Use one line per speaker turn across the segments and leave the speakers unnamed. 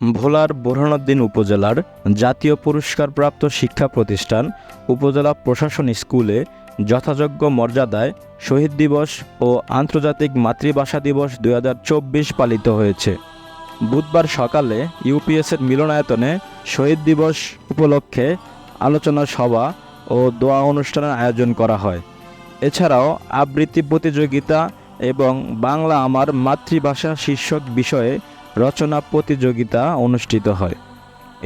ভোলার বোরহানুদ্দিন উপজেলার জাতীয় পুরস্কারপ্রাপ্ত শিক্ষা প্রতিষ্ঠান উপজেলা প্রশাসন স্কুলে যথাযোগ্য মর্যাদায় শহীদ দিবস ও আন্তর্জাতিক মাতৃভাষা দিবস দু হাজার চব্বিশ পালিত হয়েছে। বুধবার সকালে ইউপিএসের মিলনায়তনে শহীদ দিবস উপলক্ষে আলোচনা সভা ও দোয়া অনুষ্ঠানের আয়োজন করা হয়। এছাড়াও আবৃত্তি প্রতিযোগিতা এবং বাংলা আমার মাতৃভাষা শীর্ষক বিষয়ে রচনা প্রতিযোগিতা অনুষ্ঠিত হয়।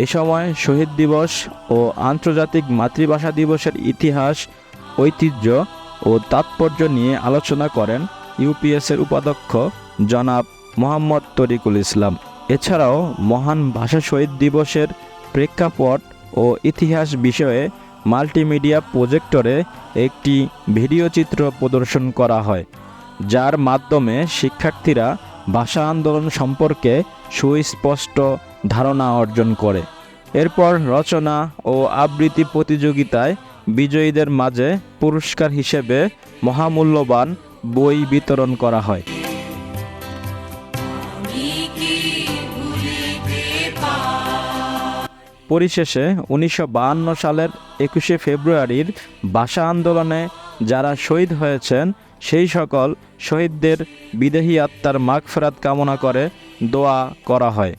এ সময় শহীদ দিবস ও আন্তর্জাতিক মাতৃভাষা দিবসের ইতিহাস, ঐতিহ্য ও তাৎপর্য নিয়ে আলোচনা করেন ইউপিএসের উপাধ্যক্ষ জনাব মোহাম্মদ তরিকুল ইসলাম। এছাড়াও মহান ভাষা শহীদ দিবসের প্রেক্ষাপট ও ইতিহাস বিষয়ে মাল্টিমিডিয়া প্রজেক্টরে একটি ভিডিও চিত্র প্রদর্শন করা হয়, যার মাধ্যমে শিক্ষার্থীরা ভাষা আন্দোলন সম্পর্কে সুস্পষ্ট ধারণা অর্জন করে। এরপর রচনা ও আবৃত্তি প্রতিযোগিতায় বিজয়ীদের মাঝে পুরস্কার হিসেবে মহামূল্যবান বই বিতরণ করা হয়। পরিশেষে উনিশশো সালের একুশে ফেব্রুয়ারির ভাষা আন্দোলনে যারা শহীদ হয়েছেন সেই সকল শহীদদের বিদেহী আত্মার মাগফেরাত কামনা করে দোয়া করা হয়।